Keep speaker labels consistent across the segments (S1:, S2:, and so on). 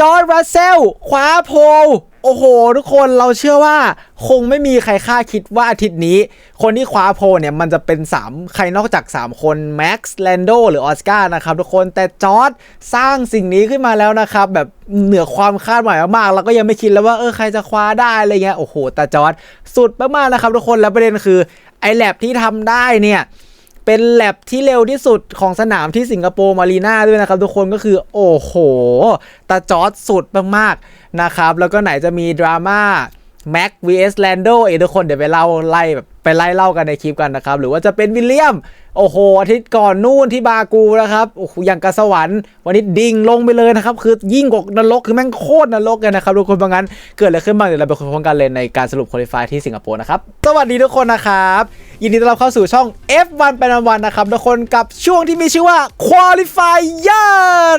S1: จอร์ดรัสเซลคว้าโพลโอ้โห ทุกคนเราเชื่อว่าคงไม่มีใครคาดคิดว่าอาทิตย์นี้ คนที่คว้าโพลเนี่ยมันจะเป็น 3 ใครนอกจาก 3 คนแม็กซ์แลนโดหรือออสการ์นะครับทุกคนแต่จอร์ดสร้างสิ่งนี้ขึ้นมาแล้วนะครับ แบบเหนือความคาดหมายมากๆเราก็ยังไม่คิดแล้วว่าเออใครจะคว้าได้อะไรเงี้ยโอ้โหแต่จอร์ดสุดมากๆนะครับทุกคนแล้วประเด็นคือไอแลบที่ทำได้เนี่ย เป็นแลบที่เร็วที่สุดของสนามที่สิงคโปร์มารีนาด้วยนะครับ ทุกคนก็คือโอ้โหตาจอร์ดสุดมากๆนะครับ แล้วก็ไหนจะมีดราม่าแม็ก vs แลนโดเอทุกคนเดี๋ยวไปเล่าไล่แบบไปไล่เล่ากันในคลิปกันนะครับ หรือว่าจะเป็นวิลเลียม โอ้โห อาทิตย์ก่อนนู่นที่บากูนะครับ โอ้โห อย่างกระสวรรค์ วันนี้ดิ่งลงไปเลยนะครับ คือยิ่งกว่านรก คือแม่งโคตรนรกเลยนะครับ ทุกคนบางงั้น เกิดอะไรขึ้นบ้าง เดี๋ยวเราไปคุยพร้อมกันเลยในการสรุปคุริฟายที่สิงคโปร์นะครับ สวัสดีทุกคนนะครับ ยินดีต้อนรับเข้าสู่ช่อง F1 เป็นวันนะครับ ทุกคนกับช่วงที่มีชื่อว่า Qualifier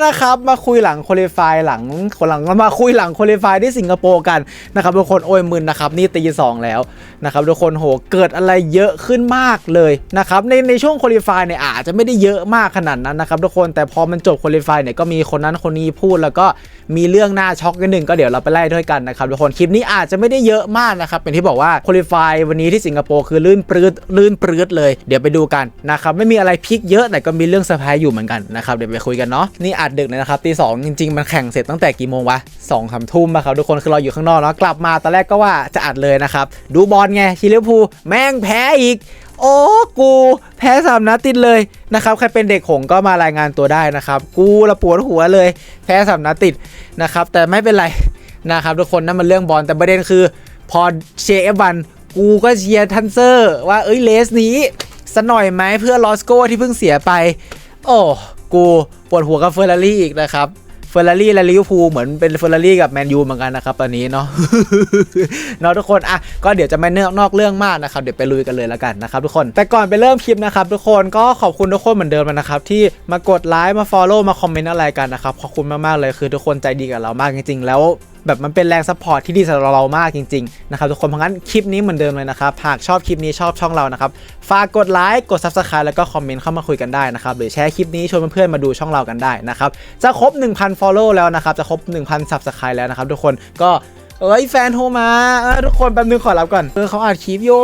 S1: นะครับ มาคุยหลัง Qualify หลังคนหลังมาคุยหลัง Qualify ที่สิงคโปร์กันนะครับทุกคนโอ้ยมึนนะครับนี่ตีสองแล้วนะครับทุกคนโหเกิดอะไรเยอะขึ้นมากเลยนะครับในในช่วงคุริฟายเนี่ยอาจจะไม่ได้เยอะมากขนาดนั้นนะครับทุกคนแต่พอมันจบคุริฟายเนี่ยก็มีคนนั้นคนนี้พูดแล้วก็ มีเรื่องน่าช็อกกันหนึ่งก็เดี๋ยวเราไปไล่ด้วยกันนะครับทุกคนคลิปนี้อาจจะไม่ได้เยอะมากนะครับเป็นที่บอกว่า Qualify วันนี้ที่สิงคโปร์คือลื่นปรืดลื่นปรืดเลยเดี๋ยวไปดูกันนะครับไม่มีอะไรพลิกเยอะแต่ก็มีเรื่องเซอร์ไพรส์อยู่เหมือนกันนะครับเดี๋ยวไปคุยกันเนาะนี่อัดดึกเลยนะครับตีสองจริงๆ มันแข่งเสร็จตั้งแต่กี่โมงวะสองสามทุ่มอะครับทุกคนคือเราอยู่ข้างนอกเนาะกลับมาตอนแรกก็ว่าจะอัดเลยนะครับดูบอลไงทีลิเวอร์พูลแม่งแพ้อีกโอ้กูแพ้สามนัดติดเลยนะครับใครเป็นเด็กหงก็มารายงานตัวได้นะครับ กูละปวดหัวเลย แพ้สามนัดติดนะครับ แต่ไม่เป็นไรนะครับทุกคนนั่นมันเรื่องบอลแต่ประเด็นคือ พอเชียร์เอฟวันกูก็เชียร์ทันเซอร์ว่าเอ้ยเลสนี้สหน่อยไหมเพื่อลอสโกที่เพิ่งเสียไป โอ้กูปวดหัวกับเฟอร์รารี่อีกนะครับ เฟอร์รารี่และลิเวอร์พูลเหมือนเป็นเฟอร์รารี่กับแมนยูเหมือนกันนะครับตอนนี้เนาะเนาะทุกคนอะก็เดี๋ยวจะไม่เนื้อนอกเรื่องมากนะครับเดี๋ยวไปลุยกันเลยแล้วกันนะครับทุกคนแต่ก่อนไปเริ่มคลิปนะครับทุกคนก็ขอบคุณทุกคนเหมือนเดิมนะครับที่มากดไลค์มาฟอลโล่มาคอมเมนต์อะไรกันนะครับขอบคุณมากๆเลยคือทุกคนใจดีกับเรามากจริงๆแล้ว แบบมันเป็นแรงซัพพอร์ตที่ดีสำหรับเรามากจริงๆนะครับทุกคนเพราะงั้นคลิปนี้เหมือนเดิมเลยนะครับหากชอบคลิปนี้ชอบช่องเรานะครับฝากกดไลค์กด Subscribe แล้วก็คอมเมนต์เข้ามาคุยกันได้นะครับหรือแชร์คลิปนี้ชวนเพื่อนๆมาดูช่องเรากันได้นะครับจะครบ 1,000 Follow แล้วนะครับจะครบ 1,000 Subscribe แล้วนะครับทุกคนก็เอ้ยแฟนโทรมาเออทุกคนแป๊บนึงขอรับก่อนเออเขาอัดคลิปอยู่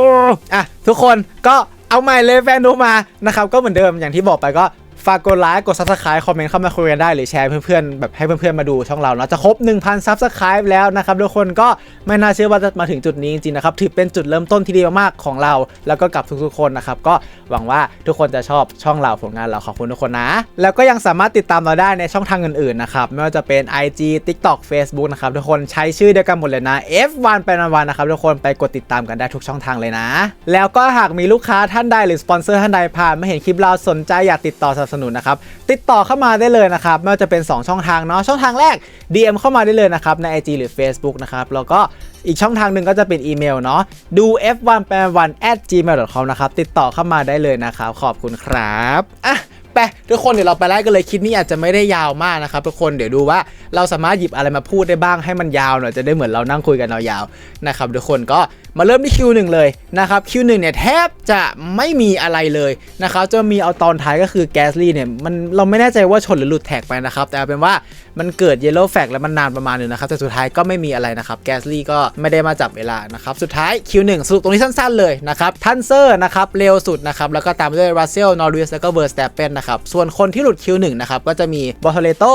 S1: อะทุกคนก็เอาใหม่เลยแฟนโทรมานะครับก็เหมือนเดิมอย่างที่บอกไปก็ ฝากกดไลค์กด subscribe คอมเมนต์เข้ามาคุยกันได้หรือแชร์เพื่อนๆแบบให้เพื่อนๆมาดูช่องเราเนาะจะครบ 1,000 subscribe แล้วนะครับทุกคนก็ไม่น่าเชื่อว่าจะมาถึงจุดนี้จริงๆนะครับถือเป็นจุดเริ่มต้นที่ดีมากๆของเรา แล้วก็กับทุกๆคนนะครับก็หวังว่าทุกคนจะชอบช่องเราผลงานเราขอบคุณทุกคนนะ แล้วก็ยังสามารถติดตามเราได้ในช่องทางอื่นๆนะครับไม่ว่าจะเป็น IG TikTok Facebook นะครับทุกคนใช้ชื่อเดียวกันหมดเลยนะ F1 เป็นวันๆนะครับทุกคนไปกดติดตามกันได้ทุกช่องทางเลยนะ แล้วก็หากมีลูกค้าท่านใดหรือสปอนเซอร์ท่านใดผ่านมาเห็นคลิปเราสนใจอยากติดต่อสนับสนุนนะครับติดต่อเข้ามาได้เลยนะครับไม่ว่าจะเป็น 2 ช่องทางเนาะช่องทางแรก DM เข้ามาได้เลยนะครับใน IG หรือ Facebook นะครับแล้วก็อีกช่องทางหนึ่งก็จะเป็นอีเมลเนาะดู f1 แปลวัน at gmail.com นะครับติดต่อเข้ามาได้เลยนะครับขอบคุณครับอะไปทุกคนเดี๋ยวเราไปไล่กันเลยคลิปนี้อาจจะไม่ได้ยาวมากนะครับทุกคนเดี๋ยวดูว่าเราสามารถหยิบอะไรมาพูดได้บ้างให้มันยาวหน่อยจะได้เหมือนเรานั่งคุยกันยาวๆนะครับทุกคนก็ มาเริ่มที่คิวหนึ่งเลยนะครับคิวหนึ่งเนี่ยแทบจะไม่มีอะไรเลยนะครับจะมีเอาตอนท้ายก็คือแกสลี่เนี่ยมันเราไม่แน่ใจว่าชนหรือหลุดแท็กไปนะครับ แต่เอาเป็นว่ามันเกิดเยลโล่แฟกแล้วมันนานประมาณหนึงนะครับ แต่สุดท้ายก็ไม่มีอะไรนะครับแกสลี่ก็ไม่ได้มาจับเวลานะครับ สุดท้ายคิวหนึ่งสรุปตรงนี้สั้นๆเลยนะครับทันเซอร์นะครับเร็วสุดนะครับแล้วก็ตามด้วยรัสเซลนอริสแล้วก็เวอร์สแตปเปนนะครับส่วนคนที่หลุดคิวหนึ่งนะครับก็จะมีบอทเลโต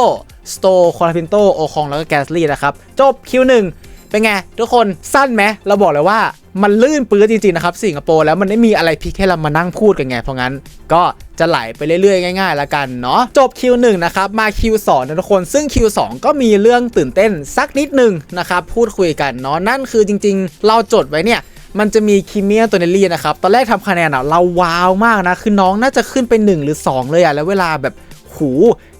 S1: สโตคอร์พินโตโอคองแล้วก็แกสลี่นะครับจบคิวหนึ่ง เป็นไง ทุกคนสั้นไหมเราบอกเลยว่ามันลื่นปื้ดจริงๆนะครับสิงคโปร์แล้วมันไม่มีอะไรพิกให้เรามานั่งพูดกันไง เพราะงั้นก็จะไหลไปเรื่อยๆ ง่ายๆแล้วกันเนาะจบ Q1 นะครับ มา Q2 นะทุกคนซึ่ง Q2 ก็มีเรื่องตื่นเต้นสักนิดหนึ่งนะครับพูดคุยกันเนาะนั่นคือจริง ๆ เราจดไว้เนี่ยมันจะมีคิเมียตัวเนลลี่นะครับ ตอนแรกทำคะแนนอะเราว้าวมากนะ คือน้องน่าจะขึ้นไป 1 หรือ 2 เลยอะแล้วเวลาแบบ หู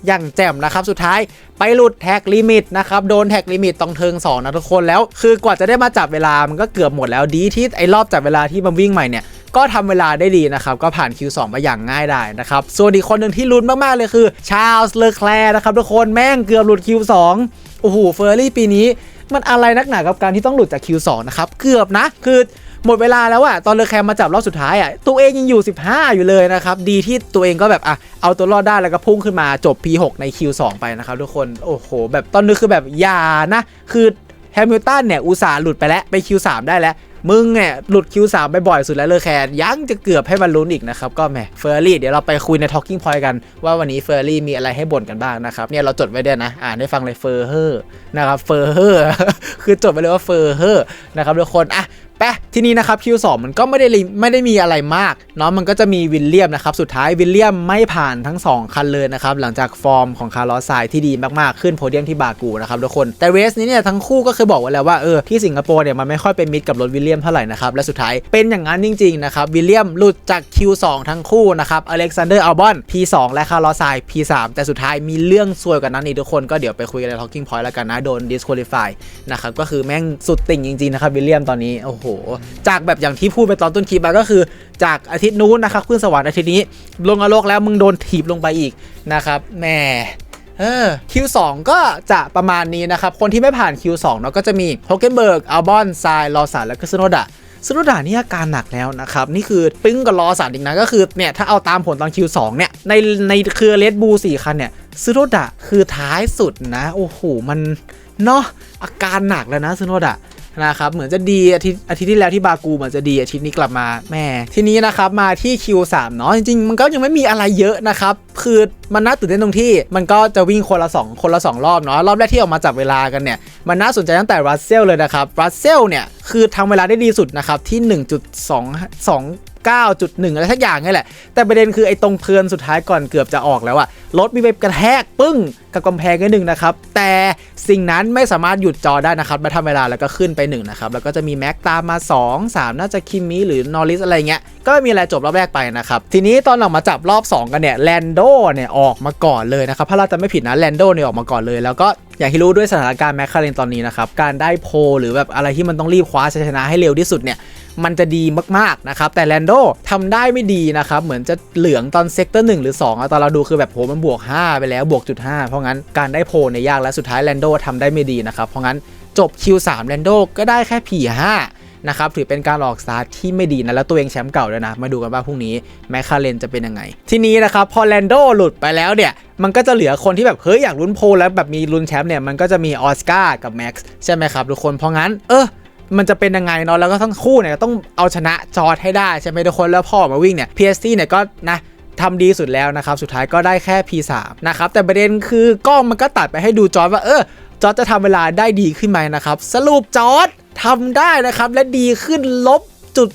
S1: อย่างแจ่มนะครับ สุดท้ายไปหลุดแท็กลิมิตนะครับ โดนแท็กลิมิตตรงเทิง2นะทุกคนแล้ว คือกว่าจะได้มาจับเวลามันก็เกือบหมดแล้วดีที่ไอ้รอบจับเวลาที่มันวิ่งใหม่เนี่ยก็ทำเวลาได้ดีนะครับ ก็ผ่าน Q2 มาอย่างง่ายได้นะครับ ส่วนอีกคนหนึ่งที่ลุ้นมาก ๆ เลยคือชาลส์เลอแคลร์นะครับ ทุกคนแม่งเกือบหลุด Q2 โอ้โหเฟอร์รี่ปีนี้ มันอะไรนักหนากับการที่ต้องหลุดจาก Q2 นะครับ เกือบนะ คือ หมดเวลาแล้วอะตอนเลอแคมมาจับรอบสุดท้ายอะตัวเองยังอยู่ 15 อยู่เลยนะครับ ดีที่ตัวเองก็แบบอะเอาตัวรอดได้แล้วก็พุ่งขึ้นมาจบ P6 ใน Q2 ไปนะครับทุกคนโอ้โห แบบตอนนี้คือแบบอย่านะ คือแฮมิลตันเนี่ยอุตส่าห์หลุดไปแล้วไป Q3 ได้แล้วมึงเนี่ยหลุด Q3 ไปบ่อยสุดแล้วเลอแคนยังจะเกือบให้มันลุ้นอีกนะครับ ก็แหมเฟอร์รี่เดี๋ยวเราไปคุยใน Talking Point กันว่าวันนี้เฟอร์รี่มีอะไรให้บ่นกันบ้างนะครับ เนี่ยเราจดไว้ด้วยนะ อ่านให้ฟังเลยเฟอร์เฮอร์นะครับเฟอร์เฮอร์คือจดไว้เลยว่าเฟอร์เฮอร์นะครับทุกคนอะไปทีนี้นะครับ Q2 มันก็ไม่ได้ลิไม่ได้มีอะไรมากเนาะมันก็จะมีวิลเลียมนะครับสุดท้ายวิลเลียมไม่ผ่านทั้ง 2 คันเลยนะครับหลังจากฟอร์มของคาร์ลอสไซที่ดีมากๆขึ้นโพเดียมที่บากูนะครับทุกคนแต่เรสนี้เนี่ยทั้งคู่ก็เคยบอกไว้แล้วว่าเออที่สิงคโปร์เนี่ยมันไม่ค่อยเป็นมิตรกับรถวิลเลียมเท่าไหร่นะครับและสุดท้ายเป็นอย่างนั้นจริงๆนะครับวิลเลียมหลุดจาก Q2 ทั้งคู่นะครับอเล็กซานเดอร์อัลบอน P2 และคาร์ลอสไซ P3 แต่สุดท้ายมีเรื่องซวยกว่านั้นอีกทุกคนก็เดี๋ยวไปคุยกันใน Talking Point แล้วกันนะโดน disqualify นะครับก็คือแม่งสุดติ่งจริงๆนะครับวิลเลียมตอนนี้โอ้โหจากแบบอย่างที่พูดไปตอนต้นคลิปอะก็คือ จากอาทิตย์นู้นนะครับขึ้นสวรรค์อาทิตย์นี้ ลงนรกแล้วมึงโดนถีบลงไปอีกนะครับแหมเออ Q2 ก็จะประมาณนี้นะครับ คนที่ไม่ผ่าน Q2 เนาะก็จะมีโฮเกนเบิร์กอัลบอนไซลอสันแล้วก็ซโนดะซโนดะนี่อาการหนักแล้วนะครับ นี่คือปึ้งกับลอสันอีกนะก็คือเนี่ยถ้าเอาตามผลตอน Q2 เนี่ย ในในเครือเลดบูสี่คันเนี่ยซโนดะคือท้ายสุดนะ โอ้โห มันเนาะอาการหนักแล้วนะซโนดะ นะครับเหมือนจะดีอาทิตย์อาทิตย์ที่แล้วที่บากูเหมือนจะดีอาทิตย์นี้กลับมาแม่ทีนี้นะครับมาที่ Q3 เนาะจริงๆ มันก็ยังไม่มีอะไรเยอะนะครับคือมันน่าตื่นเต้นตรงที่มันก็จะวิ่งคนละ 2 คนละ 2 รอบเนาะรอบแรกที่ออกมาจับเวลากันเนี่ย มันน่าสนใจตั้งแต่รัสเซลเลยนะครับรัสเซลเนี่ย คือทำเวลาได้ดีสุดนะครับที่ 1.2 9.1 อะไรสักอย่างนี่แหละ แต่ประเด็นคือไอ้ตรงเทินสุดท้ายก่อนเกือบจะออกแล้วอะรถมีไปกระแทกปึ้งกับกำแพงนิดนึงนะครับ แต่สิ่งนั้นไม่สามารถหยุดจอได้นะครับมาทำเวลาแล้วก็ขึ้นไป1นะครับ แล้วก็จะมีแม็กตามมา 2 3 น่าจะคิมมี่หรือนอริสอะไรเงี้ย ก็ไม่มีอะไรจบรอบแรกไปนะครับ ทีนี้ตอนออกมาจับรอบ 2 กันเนี่ยแลนโดเนี่ยออกมาก่อนเลยนะครับถ้าเราจะไม่ผิดนะแลนโดเนี่ยออกมาก่อนเลย แล้วก็อย่างที่รู้ด้วยสถานการณ์แมคคาเรนตอนนี้นะครับการได้โพลหรือแบบอะไรที่มันต้องรีบคว้าชัยชนะให้เร็วที่สุดเนี่ย มันจะดีมากๆนะครับแต่แลนโดทำได้ไม่ดีนะครับเหมือนจะเหลืองตอนเซกเตอร์1หรือ2อะตอนเราดูคือแบบโหมันบวก 5 ไปแล้วบวกจุด5เพราะงั้นการได้โพลในยากและสุดท้ายแลนโดทำได้ไม่ดีนะครับเพราะงั้นจบ Q3 แลนโดก็ได้แค่ P5 นะครับถือเป็นการออกสตาร์ทที่ไม่ดีนะแล้วตัวเองแชมป์เก่าด้วยนะ มาดูกันว่าพรุ่งนี้แมคคาเรนจะเป็นยังไง ทีนี้นะครับพอแลนโดหลุดไปแล้วเนี่ยมันก็จะเหลือคนที่แบบเฮ้ยอยากลุ้นโพลแล้วแบบมีลุ้นแชมป์เนี่ยมันก็จะมีออสการ์กับแม็กซ์ใช่ไหมครับทุกคนเพราะงั้นเออ มันจะเป็นยังไงเนาะแล้วก็ทั้งคู่เนี่ยต้องเอาชนะจอร์ดให้ได้ใช่ไหมทุกคนแล้วพ่อมาวิ่งเนี่ย PST เนี่ยก็นะทำดีสุดแล้วนะครับ สุดท้ายก็ได้แค่ P3 นะครับ แต่ประเด็นคือกล้องมันก็ตัดไปให้ดูจอร์ดว่าเออจอร์ดจะทำเวลาได้ดีขึ้นไหมนะครับ สรุปจอร์ดทำได้นะครับ และดีขึ้นลบ จุด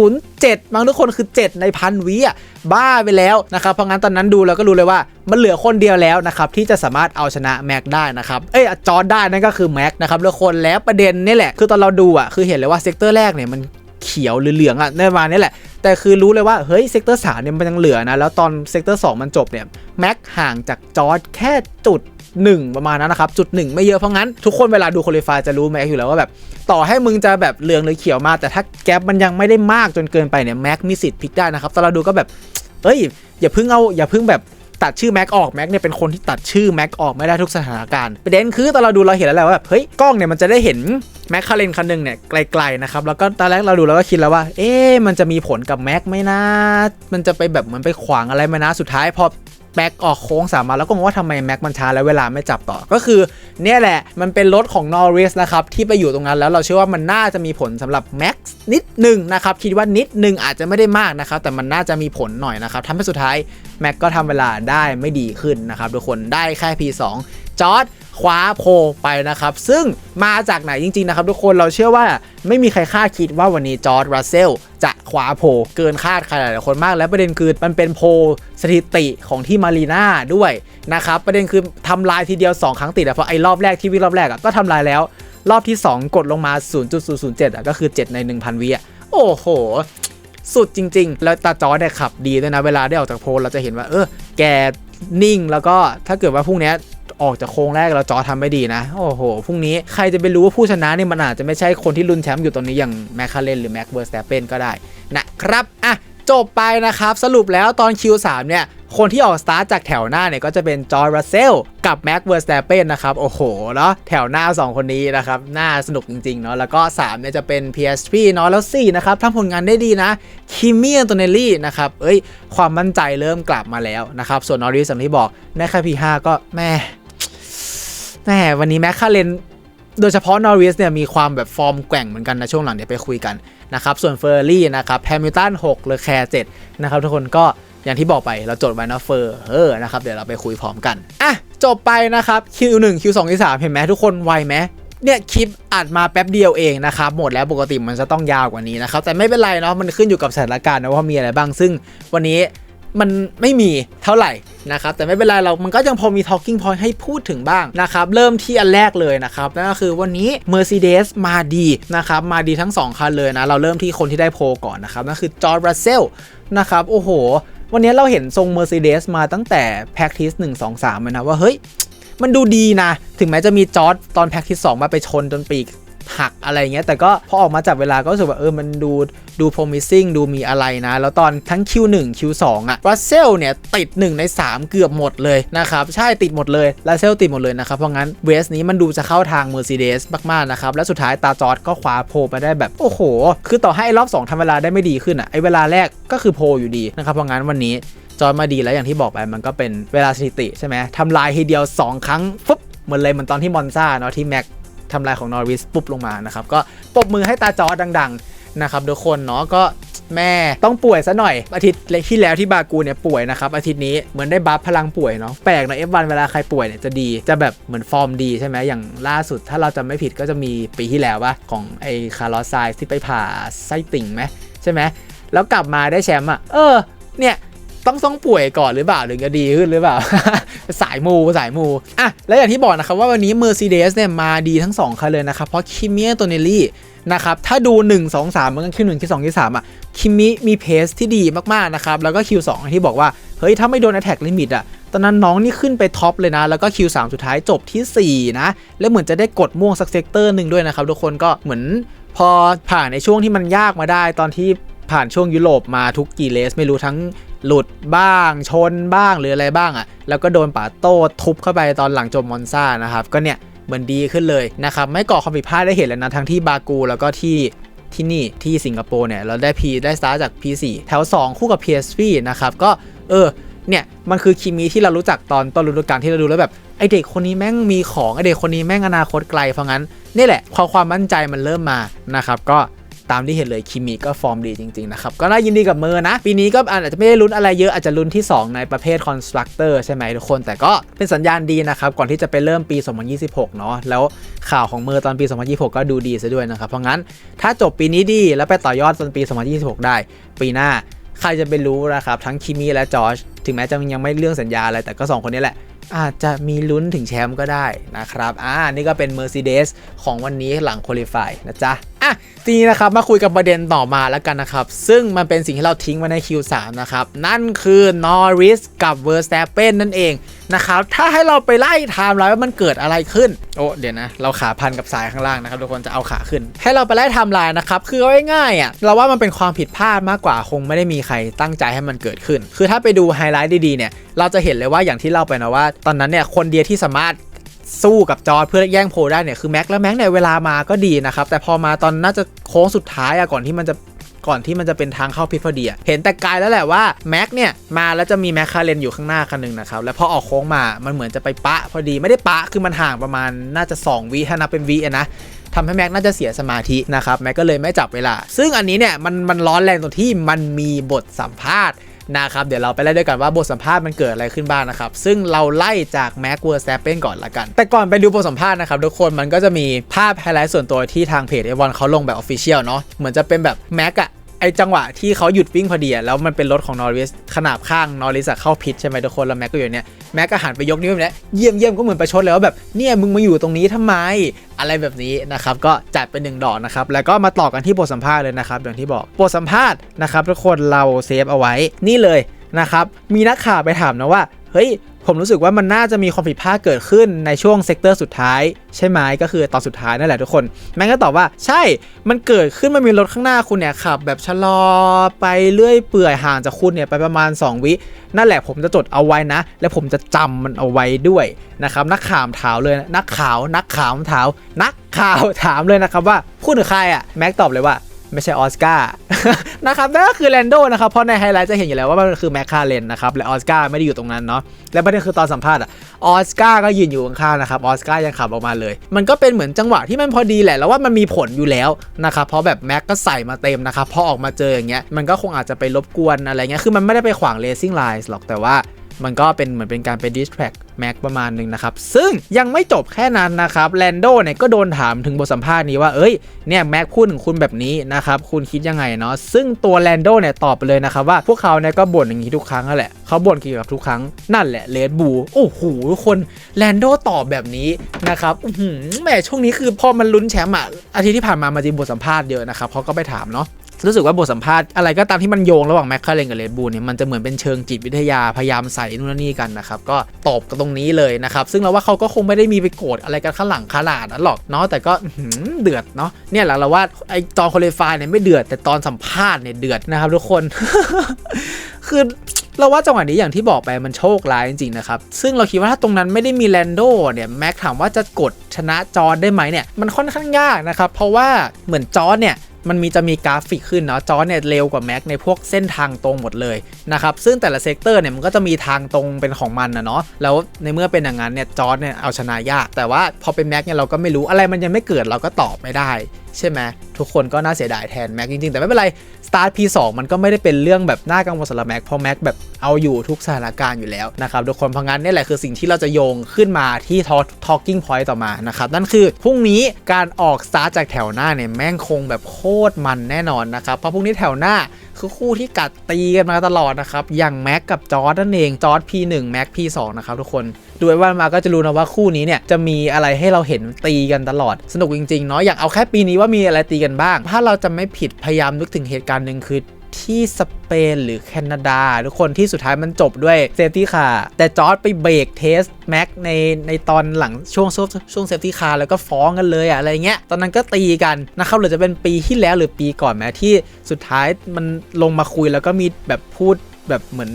S1: 007บางทุกคนคือ 7 ในพันวิอะบ้าไปแล้วนะครับ เพราะงั้นตอนนั้นดูแล้วก็รู้เลยว่ามันเหลือคนเดียวแล้วนะครับ ที่จะสามารถเอาชนะแม็กได้นะครับ เอ้ยจอร์ดได้นั่นก็คือแม็กนะครับทุกคนแล้วประเด็นนี่แหละ คือตอนเราดูอะคือเห็นเลยว่าเซกเตอร์แรกเนี่ยมันเขียวหรือเหลืองอะในประมาณนี้แหละแต่คือรู้เลยว่าเฮ้ยเซกเตอร์สเนี่ยมันยังเหลือนะแล้วตอนเซกเตอร์สมันจบเนี่ยแม็กห่างจากจอร์ดแค่จุด 1 ประมาณนั้นนะครับ จุด 1 ไม่เยอะเพราะงั้น ทุกคนเวลาดูคุริฟายจะรู้แม็กอยู่แล้วว่าแบบต่อให้มึงจะแบบเหลืองหรือเขียวมา แต่ถ้าแกปมันยังไม่ได้มากจนเกินไปเนี่ยแม็กมีสิทธิ์พลิกได้นะครับตอนเราดูก็แบบเอ้ยอย่าเพิ่งเอาอย่าเพิ่งแบบตัดชื่อแม็กออกแม็กเนี่ยเป็นคนที่ตัดชื่อแม็กออกไม่ได้ทุกสถานการณ์ประเด็นคือตอนเราดูเราเห็นแล้วแหละว่าแบบเฮ้ยกล้องเนี่ยมันจะได้เห็นแม็กคาเรนคันหนึ่งเนี่ยไกลๆนะครับแล้วก็ตอนแรกเราดูเราก็คิดแล้วว่า เอ๊ะมันจะมีผลกับแม็กไหมนะ มันจะไปแบบเหมือนไปขวางอะไรไหมนะสุดท้ายพอ แม็กออกโค้งสามมาแล้วก็งงว่าทำไมแม็กมันช้าแล้วเวลาไม่จับต่อก็คือเนี่ยแหละมันเป็นรถของนอริสนะครับที่ไปอยู่ตรงนั้นแล้วเราเชื่อว่ามันน่าจะมีผลสำหรับแม็กนิดหนึ่งนะครับคิดว่านิดหนึ่งอาจจะไม่ได้มากนะครับแต่มันน่าจะมีผลหน่อยนะครับทำให้สุดท้ายแม็กก็ทำเวลาได้ไม่ดีขึ้นนะครับทุกคนได้แค่ P2 จอร์ดคว้าโพไปนะครับ ซึ่งมาจากไหนจริง ๆ นะครับ ทุกคนเราเชื่อว่าไม่มีใครคาดคิดว่าวันนี้จอร์ดรัสเซล จะคว้าโพลเกินคาดใครหลายๆคนมาก และประเด็นคือมันเป็นโพสถิติของที่มารีนาด้วยนะครับประเด็นคือทำลายทีเดียว 2 ครั้งติดอะเพราะไอ้รอบแรกที่วิ่งรอบแรกอะก็ทำลายแล้ว รอบที่ 2 กดลงมา 0.007อะก็คือ 7 ใน 1,000 วิอะโอ้โหสุดจริง ๆ แล้วตาจอเนี่ยขับดีด้วยนะ เวลาได้ออกจากโพลเราจะเห็นว่า เออ แกนิ่งแล้วก็ถ้าเกิดว่าพรุ่งนี้ ออกจากโค้งแรกแล้วจอทำไม่ดีนะ โอ้โห พรุ่งนี้ใครจะไปรู้ว่าผู้ชนะนี่มันอาจจะไม่ใช่คนที่ลุ้นแชมป์อยู่ตรงนี้อย่างแมคคาเรนหรือแม็กเวอร์สแตปเปนก็ได้นะครับ อะ จบไปนะครับ สรุปแล้วตอน Q3 เนี่ย คนที่ออกสตาร์ทจากแถวหน้าเนี่ย ก็จะเป็นจอร์รัสเซลกับแม็กเวอร์ส t ตเปนนะครับ โอ้โหเนาะแถวหน้า 2 คนนี้นะครับ น่าสนุกจริง ๆ เนาะแล้วก็ 3 เนี่ยจะเป็น PSP เนาะแล้ว4นะครับทำผลงานได้ดีนะคิมมี่อันโตเนลลี่นะครับ เอ้ย ความมั่นใจเริ่มกลับมาแล้วนะครับส่วนนอริสอย่างที่บอกได้แค่ P5 ก็แม่ แม่วันนี้แม็กคาเรนโดยเฉพาะนอริสเนี่ยมีความแบบฟอร์มแกว่งเหมือนกันนะช่วงหลังเดี๋ยวไปคุยกันนะครับส่วนเฟอร์รี่นะครับแฮมิลตัน6เลอแคร์7นะครับทุกคนก็อย่างที่บอกไปเราจดไว้นะเฟอร์เออนะครับเดี๋ยวเราไปคุยพร้อมกันอะจบไปนะครับ Q1 Q2 Q3 เห็นไหมทุกคนไวไหมเนี่ยคลิปอัดมาแป๊บเดียวเองนะครับหมดแล้วปกติมันจะต้องยาวกว่านี้นะครับแต่ไม่เป็นไรเนาะมันขึ้นอยู่กับสถานการณ์นะว่ามีอะไรบ้างซึ่งวันนี้ มันไม่มีเท่าไหร่นะครับแต่ไม่เป็นไรเรามันก็ยังพอมี talking point ให้พูดถึงบ้างนะครับเริ่มที่อันแรกเลยนะครับนั่นก็คือวันนี้ Mercedes มาดีนะครับมาดีทั้ง 2 คันเลยนะ เราเริ่มที่คนที่ได้โพลก่อนนะครับนั่นคือจอร์ r รัสเซลนะครับโอ้โห วันนี้เราเห็นทรง Mercedes มาตั้งแต่ practice 1 2 3เลยนะว่าเฮ้ยมันดูดีนะ ถึงแม้จะมีจอร์ดตอน practice 2มาไปชนจนปีก หักอะไรเงี้ยแต่ก็พอออกมาจับเวลาก็รู้สึกว่าเออมันดูดู promising ดูมีอะไรนะ แล้วตอนทั้ง Q1 Q2 อะรัสเซลเนี่ย ติด 1 ใน 3 เกือบหมดเลยนะครับ ใช่ติดหมดเลยรัสเซลติดหมดเลยนะครับ เพราะงั้นเวสนี้มันดูจะเข้าทาง Mercedes มาก ๆ นะครับ และสุดท้ายตาจอร์ดก็คว้าโพไปได้แบบ โอ้โห คือต่อให้รอบ 2ทำเวลาได้ไม่ดีขึ้นอะไอเวลาแรกก็คือโพอยู่ดีนะครับเพราะงั้นวันนี้จอร์ดมาดีแล้วอย่างที่บอกไปมันก็เป็นเวลาสถิติใช่ไหมทำลายทีเดียว 2 ครั้งฟุ๊บเหมือนเลยเหมือนตอนที่มอนซ่าเนาะที่แม็ก ทำลายของนอริสปุ๊บลงมานะครับ ก็ปรบมือให้ตาจอดัง ๆ นะครับทุกคนเนาะก็แม่ต้องป่วยซะหน่อย อาทิตย์ที่แล้วที่บากูเนี่ยป่วยนะครับ อาทิตย์นี้เหมือนได้บัฟพลังป่วยเนาะแปลกเนาะ F1 เวลาใครป่วยเนี่ยจะดีจะแบบเหมือนฟอร์มดีใช่ไหมอย่างล่าสุดถ้าเราจะไม่ผิดก็จะมีปีที่แล้วว่าของไอ้คาร์ลอสไซส์ที่ไปผ่าไส้ติ่งไหมใช่ไหมแล้วกลับมาได้แชมป์อะเออเนี่ย ต้องต้องป่วยก่อนหรือเปล่าถึงจะดีขึ้นหรือเปล่า สายมูสายมูอะแล้วอย่างที่บอกนะครับว่าวันนี้ Mercedes เนี่ยมาดีทั้ง2คันเลยนะครับ เพราะคิมิโตเนลลี่นะครับถ้าดู 1 2 3 มันก็คิว1คิว2คิว3อะคิมิมีเพสที่ดีมาก ๆ นะครับ แล้วก็ Q2 ที่บอกว่า เฮ้ย ถ้าไม่โดน attack limit อะตอนนั้นน้องนี่ขึ้นไปท็อปเลยนะ แล้วก็ Q3 สุดท้ายจบทีสี่ 4 นะ แล้วเหมือนจะได้กดม่วงสักเซกเตอร์หนึ่งด้วยนะครับ ทุกคนก็เหมือนพอผ่านในช่วงที่มันยากมาได้ตอนที่ ผ่านช่วงยุโรปมาทุกกี่เลส ไม่รู้ทั้งหลุดบ้างชนบ้างหรืออะไรบ้างอะ่ะ แล้วก็โดนป่าโต้ทุบเข้าไปตอนหลังจบมอนซ่านะครับ ก็เนี่ยเหมือนดีขึ้นเลยนะครับ ไม่ก่อความผิดพลาดได้เห็นแล้วนะทั้งที่บากูแล้วก็ที่ที่นี่ที่สิงคโปร์เนี่ยเราได้ P ได้สตาร์จาก P4 แถว 2 คู่กับ PSV นะครับก็เออเนี่ยมันคือคิมีที่เรารู้จักตอนต้นฤดูกาลที่เราดูแล้วแบบไอเด็กคนนี้แม่งมีของไอเด็กคนนี้แม่งอนาคตไกลเพราะงั้นนี่แหละพอความมั่นใจมันเริ่มมานะครับก็ ตามที่เห็นเลยคิมิก็ฟอร์มดีจริงๆนะครับก็น่ายินดีกับเมอร์นะ ปีนี้ก็อาจจะไม่ได้ลุ้นอะไรเยอะอาจจะลุ้นที่ 2 ในประเภทคอนสตรักเตอร์ใช่ไหมทุกคน แต่ก็เป็นสัญญาณดีนะครับก่อนที่จะไปเริ่มปี 2026 เนาะแล้วข่าวของเมอร์ตอนปี 2026 ก็ดูดีซะด้วยนะครับเพราะงั้นถ้าจบปีนี้ดีแล้วไปต่อยอดตอนปี 2026 ได้ ปีหน้าใครจะไปรู้นะครับทั้งคิมิและจอร์จถึงแม้จะยังไม่เรื่องสัญญาอะไรแต่ก็สองคนนี้แหละ อาจจะมีลุ้นถึงแชมป์ก็ได้นะครับอ่านี่ก็เป็น Mercedes ของวันนี้หลังคุริฟายนะจ๊ะอะทีนี้นะครับมาคุยกับประเด็นต่อมาแล้วกันนะครับ ซึ่งมันเป็นสิ่งที่เราทิ้งไว้ใน Q3 นะครับ นั่นคือ Norris กับ Verstappen นั่นเองนะครับ ถ้าให้เราไปไล่ไทม์ไลน์ว่ามันเกิดอะไรขึ้น โอ้เดี๋ยวนะ เราขาพันกับสายข้างล่างนะครับ ทุกคนจะเอาขาขึ้น ให้เราไปไล่ไทม์ไลน์นะครับ คือเอาง่ายๆอะเราว่ามันเป็นความผิดพลาดมากกว่าคงไม่ได้มีใครตั้งใจให้มันเกิดขึ้น คือถ้าไปดูไฮไลท์ดีๆเนี่ยเราจะเห็นเลยว่าอย่างที่เล่าไปนะว่าตอนนั้นเนี่ยคนเดียวที่สามารถสู้กับจอร์ดเพื่อแย่งโพลได้เนี่ยคือแม็กแล้วแม็กเนี่ยเวลามาก็ดีนะครับ แต่พอมาตอนน่าจะโค้งสุดท้ายอะก่อนที่มันจะก่อนที่มันจะเป็นทางเข้าพิทพอดีอะเห็นแต่ไกลแล้วแหละว่าแม็กเนี่ยมาแล้วจะมีแม็กคาเรนอยู่ข้างหน้าคันหนึ่งนะครับ แล้วพอออกโค้งมามันเหมือนจะไปปะพอดีไม่ได้ปะคือมันห่างประมาณน่าจะ 2วิถ้านับเป็นวินะทำให้แม็กน่าจะเสียสมาธินะครับแม็กก็เลยไม่จับเวลา ซึ่งอันนี้เนี่ยมันมันร้อนแรงตรงที่มันมีบทสัมภาษณ์ นะครับเดี๋ยวเราไปไล่ด้วยกันว่าบทสัมภาษณ์มันเกิดอะไรขึ้นบ้างนะครับซึ่งเราไล่จากแม็กเวอร์แซปเปนก่อนละกัน แต่ก่อนไปดูบทสัมภาษณ์นะครับทุกคนมันก็จะมีภาพไฮไลท์ส่วนตัวที่ทางเพจเอวอนเขาลงแบบออฟฟิเชียลเนาะเหมือนจะเป็นแบบแม็กอะ ไอจังหวะที่เขาหยุดวิ่งพอดีอะแล้วมันเป็นรถของนอริสขนาบข้างนอริสเข้าพิษใช่ไหมทุกคนแล้วแม็กก็อยู่เนี่ยแม็กก็หันไปยกนิ้วแบบเนี้ยเยี่ยมเยี่ยมก็เหมือนประชดเลยว่าแบบเนี่ยมึงมาอยู่ตรงนี้ทำไม อะไรแบบนี้นะครับก็จัดเป็นหนึ่งดอกนะครับแล้วก็มาต่อกันที่บทสัมภาษณ์เลยนะครับอย่างที่บอกบทสัมภาษณ์นะครับทุกคนเราเซฟเอาไว้นี่เลยนะครับมีนักข่าวไปถามนะว่าเฮ้ย ผมรู้สึกว่ามันน่าจะมีความผิดพลาดเกิดขึ้นในช่วงเซกเตอร์สุดท้าย ใช่ไหมก็คือตอนสุดท้ายนั่นแหละทุกคน แม่งก็ตอบว่าใช่มันเกิดขึ้นมันมีรถข้างหน้าคุณเนี่ยขับ แบบชะลอไปเรื่อยเปื่อยห่างจากคุณเนี่ยไปประมาณ 2 วิ นั่นแหละผมจะจดเอาไว้นะ และผมจะจำมันเอาไว้ด้วยนะครับนักข่าวถามเลยนักข่าวนักข่าวถามนักข่าวถามเลยนะครับว่าพูดถึงใครอะแม็กตอบเลยว่า ไม่ใช่ออสการ์นะครับนั่นก็คือแลนโดนะครับเพราะในไฮไลท์จะเห็นอยู่แล้วว่ามันคือแมคคาเรนนะครับและออสการ์ไม่ได้อยู่ตรงนั้นเนาะและประเด็นคือตอนสัมภาษณ์อะออสการ์ก็ยืนอยู่ข้างๆนะครับออสการ์ยังขับออกมาเลย มันก็เป็นเหมือนจังหวะที่มันพอดีแหละ แล้วว่ามันมีผลอยู่แล้วนะครับเพราะแบบแม็กก็ใส่มาเต็มนะครับพอออกมาเจออย่างเงี้ยมันก็คงอาจจะไปรบกวนอะไรเงี้ยคือมันไม่ได้ไปขวางเลซิ่งไลน์หรอกแต่ว่า มันก็เป็นเหมือนเป็นการไปดิสแทรกแม็กประมาณหนึ่งนะครับ ซึ่งยังไม่จบแค่นั้นนะครับแลนโดเนี่ยก็โดนถามถึงบทสัมภาษณ์นี้ว่า เอ้ย เนี่ยแม็กพูดถึงคุณแบบนี้นะครับ คุณคิดยังไงเนาะ ซึ่งตัวแลนโดเนี่ยตอบไปเลยนะครับว่าพวกเขาเนี่ยก็บ่นอย่างนี้ทุกครั้งนั่นแหละ เขาบ่นเกี่ยวกับทุกครั้งนั่นแหละเลดบูโอ้โหทุกคนแลนโดตอบแบบนี้นะครับแหมช่วงนี้คือพอมันลุ้นแชมป์อะอาทิตย์ที่ผ่านมามาจริงบทสัมภาษณ์เยอะนะครับเขาก็ไปถามเนาะ รู้สึกว่าบทสัมภาษณ์อะไรก็ตามที่มันโยงระหว่างแมคคาเรนกับเรดบูลเนี่ยมันจะเหมือนเป็นเชิงจิตวิทยาพยายามใส่นู่นนี่กันนะครับก็ตบกันตรงนี้เลยนะครับซึ่งเราว่าเขาก็คงไม่ได้มีไปโกรธอะไรกันข้างหลังขนาดนั้นหรอกเนาะแต่ก็เดือดเนาะเนี่ยแหละเราว่าไอตอนคอลิฟายเนี่ยไม่เดือดแต่ตอนสัมภาษณ์เนี่ยเดือดนะครับทุกคนคือเราว่าจังหวะนี้อย่างที่บอกไปมันโชคร้ายจริงๆนะครับ ซึ่งเราคิดว่าถ้าตรงนั้นไม่ได้มีแลนโดเนี่ยแม็กถามว่าจะกดชนะจอร์ดได้ไหมเนี่ยมันค่อนข้างยากนะครับ เพราะว่าเหมือนจอร์ดเนี่ย มันมีจะมีกราฟิกขึ้นเนาะจอเนี่ยเร็วกว่าแม็กในพวกเส้นทางตรงหมดเลยนะครับซึ่งแต่ละเซกเตอร์เนี่ยมันก็จะมีทางตรงเป็นของมันนะเนาะแล้วในเมื่อเป็นอย่างนั้นเนี่ยจอเนี่ยเอาชนะยาก แต่ว่าพอเป็นแม็กเนี่ยเราก็ไม่รู้อะไรมันยังไม่เกิดเราก็ตอบไม่ได้ใช่ไหมทุกคนก็น่าเสียดายแทนแม็กจริงๆ แต่ไม่เป็นไร Start P2 มันก็ไม่ได้เป็นเรื่องแบบน่ากังวลสำหรับแม็กเพราะแม็กแบบเอาอยู่ทุกสถานการณ์อยู่แล้วนะครับทุกคนเพราะงั้นนี่แหละคือสิ่งที่เราจะโยงขึ้นมาที่ Talking Point ต่อมานะครับนั่นคือพรุ่งนี้การออกสตาร์ทจากแถวหน้าเนี่ยแม่งคงแบบโคตรมันแน่นอนนะครับเพราะพรุ่งนี้แถวหน้าคือคู่ที่กัดตีกันมาตลอดนะครับ อย่างแม็กกับจอร์ดนั่นเอง จอร์ด P1 แม็ก P2 นะครับทุกคน ดูไว้ว่ามาก็จะรู้นะว่าคู่นี้เนี่ยจะมีอะไรให้เราเห็นตีกันตลอด สนุกจริงๆเนาะ อย่างเอาแค่ปีนี้ว่ามีอะไรตีกันบ้าง ถ้าเราจะไม่ผิดพยายามนึกถึงเหตุการณ์หนึ่งคือที่สเปนหรือแคนาดา ทุกคนที่สุดท้ายมันจบด้วยเซฟตี้คาร์แต่จอร์ดไปเบรกเทสแม็กในในตอนหลังช่วงช่วงเซฟตี้คาร์แล้วก็ฟ้องกันเลยอะอะไรเงี้ย ตอนนั้นก็ตีกันนะครับหรือจะเป็นปีที่แล้วหรือปีก่อนแม้ที่สุดท้ายมันลงมาคุยแล้วก็มีแบบพูดแบบเหมือน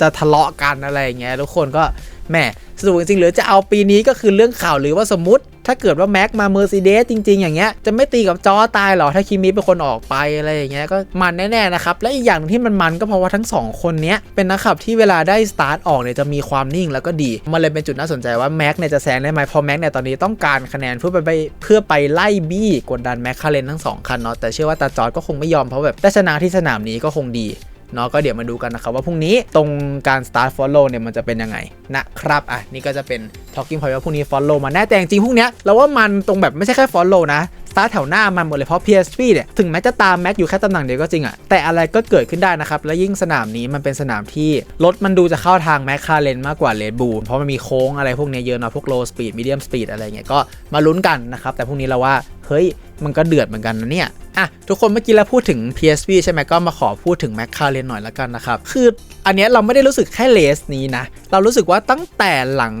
S1: จะทะเลาะกันอะไรอย่างเงี้ยทุกคนก็แหมสรุปจริงๆหรือจะเอาปีนี้ก็คือเรื่องข่าวหรือว่าสมมติ ถ้าเกิดว่าแม็กมาเมอร์ e เดสจริง ๆ อย่างเงี้ยจะไม่ตีกับจอตายหรอถ้าคิมิเป็นคนออกไปอะไรอย่างเงี้ยก็มันแน่ๆนะครับ และอีกอย่างหนึ่งที่มันมันก็เพราะว่าทั้ง 2 คนเนี้ยเป็นนักขับที่เวลาได้สตาร์ทออกเนี่ยจะมีความนิ่งแล้วก็ดีมันเลยเป็นจุดน่าสนใจว่าแม็กเนี่ยจะแซงได้ไหมเพราะแม็กเนี่ยตอนนี้ต้องการคะแนนเพื่อไปเพื่อไปไล่บี้กดดันแม็กคาเรนทั้งสองคันเนาะแต่เชื่อว่าตาจอร์ดก็คงไม่ยอมเพราะแบบได้ชนะที่สนามนี้ก็คงดี เนาะก็เดี๋ยวมาดูกันนะครับว่าพรุ่งนี้ตรงการ start follow เนี่ยมันจะเป็นยังไงนะครับอะนี่ก็จะเป็น talking point ว่าพรุ่งนี้ follow มาแน่แต่จริงๆพรุ่งนี้เราว่ามันตรงแบบไม่ใช่แค่ follow นะ start แถวหน้ามันหมดเลยเพราะ PSV เนี่ยถึงแม้จะตามแม็กอยู่แค่ตำแหน่งเดียวก็จริงอะแต่อะไรก็เกิดขึ้นได้นะครับและยิ่งสนามนี้มันเป็นสนามที่รถมันดูจะเข้าทางแม็กคาเรนมากกว่าเลดบูลเพราะมันมีโค้งอะไรพวกนี้เยอะเนาะพวก low speed medium speed อะไรเงี้ยก็มาลุ้นกันนะครับแต่พรุ่งนี้เราว่าเฮ้ยมันก็เดือดเหมือนกันนะเนี่ยอะทุกคนเมื่อกี้เราพูดถึง PSV ใช่ไหมก็มาขอพูดถึง m c l a r e n หน่อยละกันนะครับ คืออันเนี้ยเราไม่ได้รู้สึกแค่เลสนี้นะ เรารู้สึกว่าตั้งแต่หลัง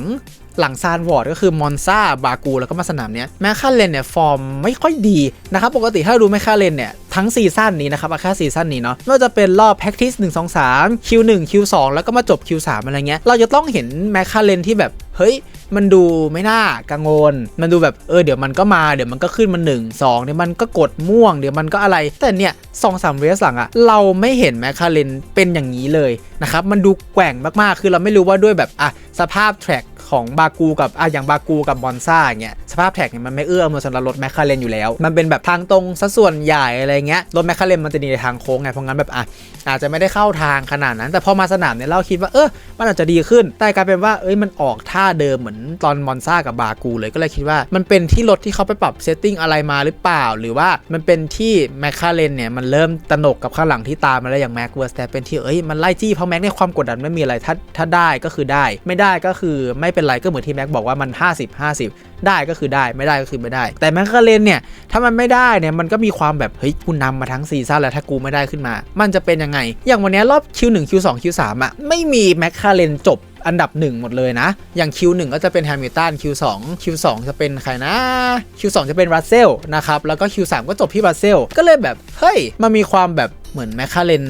S1: หลังซานวอร์ดก็คือมอนซาบากูแล้วก็มาสนามเนี้ยแมคคาเรนเนี่ยฟอร์มไม่ค่อยดีนะครับปกติถ้าดูแมคคาเรนเนี่ยทั้งซีซั่นนี้นะครับอาแค่ซีซั่นนี้เนาะไม่ว่าจะเป็นรอบ practice 1 2 3 Q1 Q2 แล้วก็มาจบ Q3 อะไรเงี้ยเราจะต้องเห็นแมคคาเรนที่แบบเฮ้ยมันดูไม่น่ากังวล มันดูแบบเออเดี๋ยวมันก็มาเดี๋ยวมันก็ขึ้นมา1 2เดี๋ยวมันก็กดม่วงเดี๋ยวมันก็อะไร แต่เนี่ยสองสามเรสหลังอะเราไม่เห็นแมคคาเรนเป็นอย่างนี้เลยนะครับมันดูแกว่งมากๆ คือเราไม่รู้ว่าด้วยแบบอะสภาพแทร็ก ของบากูกับอะอย่างบากูกับบอนซ่าเงี้ยสภาพแท็กเนี่ยมันไม่เอื้ออำนวยสำหรับรถแมคคาเรนอยู่แล้ว มันเป็นแบบทางตรงซะส่วนใหญ่อะไรเงี้ยรถแมคคาเรนมันจะดีในทางโค้งไงเพราะงั้นแบบอะอาจจะไม่ได้เข้าทางขนาดนั้น แต่พอมาสนามเนี่ยเราคิดว่าเออมันอาจจะดีขึ้น แต่กลายเป็นว่าเอ้ยมันออกท่าเดิมเหมือนตอนมอนซ่ากับบากูเลยก็เลยคิดว่า มันเป็นที่รถที่เขาไปปรับเซตติ้งอะไรมาหรือเปล่า หรือว่ามันเป็นที่แมคคาเรนเนี่ยมันเริ่มตนกกับข้างหลังที่ตามมาแล้วอย่างแม็กเวอร์สแตเป็นที่เอ้ยมันไล่จี้เพราะแม็กเนี่ยความกดดันไม่มีอะไรถ้าถ้าได้ก็คือได้ ไม่ได้ก็คือไม่เป็นไรก็เหมือนที่แม็กบอกว่ามัน 50 50 ได้ก็คือได้ไม่ได้ก็คือไม่ได้ แต่แม็กคาเรนเนี่ยถ้ามันไม่ได้เนี่ยมันก็มีความแบบเฮ้ยกูนำมาทั้งซีซั่นแล้วถ้ากูไม่ได้ขึ้นมา มันจะเป็นยังไง อย่างวันนี้รอบ Q1 Q2 Q3 อะไม่มีแม็กคาเรนจบอันดับ 1 หมดเลยนะ อย่าง Q1 ก็จะเป็นแฮมิลตัน Q2 Q2 จะเป็นใครนะ Q2 จะเป็นรัสเซลนะครับ แล้วก็ Q3 ก็จบที่รัสเซล ก็เลยแบบ เฮ้ย มันมีความแบบ เหมือนแมคคาเรน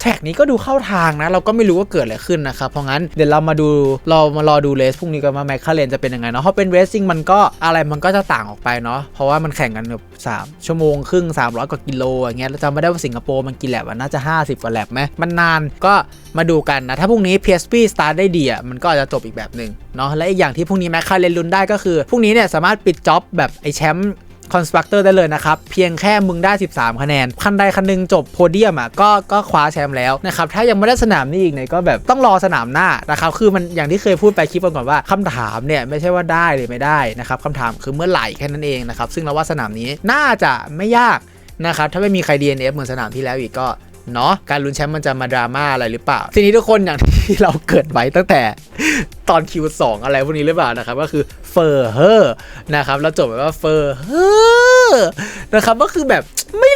S1: แท็กนี้ก็ดูเข้าทางนะ เราก็ไม่รู้ว่าเกิดอะไรขึ้นนะครับ เพราะงั้นเดี๋ยวเรามาดูเรามารอดูเลสพรุ่งนี้กันว่าแมคคาเรนจะเป็นยังไงเนาะเพราะเป็นเรสซิ่งมันก็อะไรมันก็จะต่างออกไปเนาะเพราะว่ามันแข่งกันแบบ3ชั่วโมงครึ่ง 300 กว่ากิโลอย่างเงี้ยเราจำไม่ได้ว่าสิงคโปร์มันกี่แลบอะน่าจะ 50 กว่าแลบไหมมันนานก็มาดูกันนะถ้าพรุ่งนี้ PSP สตาร์ทได้ดีอะมันก็อาจจะจบอีกแบบหนึ่งเนาะและอีกอย่างที่พรุ่งนี้แมคคาเรนลุ้นได้ก็คือพรุ่งนี้เนี่ยสามารถปิดจ็อบแบบไอแชมป์ คอนสตรักเตอร์ได้เลยนะครับ เพียงแค่มึงได้ 13 คะแนน คันใดคันหนึงจบโพเดียมอะก็ก็คว้าแชมป์แล้วนะครับ ถ้ายังไม่ได้สนามนี้อีกเนี่ยก็แบบต้องรอสนามหน้านะครับคือมันอย่างที่เคยพูดไปคลิปก่อนว่าคำถามเนี่ยไม่ใช่ว่าได้หรือไม่ได้นะครับคำถามคือเมื่อไหร่แค่นั้นเองนะครับซึ่งเราว่าสนามนี้น่าจะไม่ยากนะครับถ้าไม่มีใคร DNF เหมือนสนามที่แล้วอีกก็ เนาะการลุ้นแชมป์มันจะมาดราม่าอะไรหรือเปล่าทีนี้ทุกคนอย่างที่เราเกิดไว้ตั้งแต่ตอน Q2 อะไรพวกนี้หรือเปล่านะครับก็คือเฟอร์เฮอร์นะครับแล้วจบแบบว่าเฟอร์เฮอร์นะครับก็คือแบบ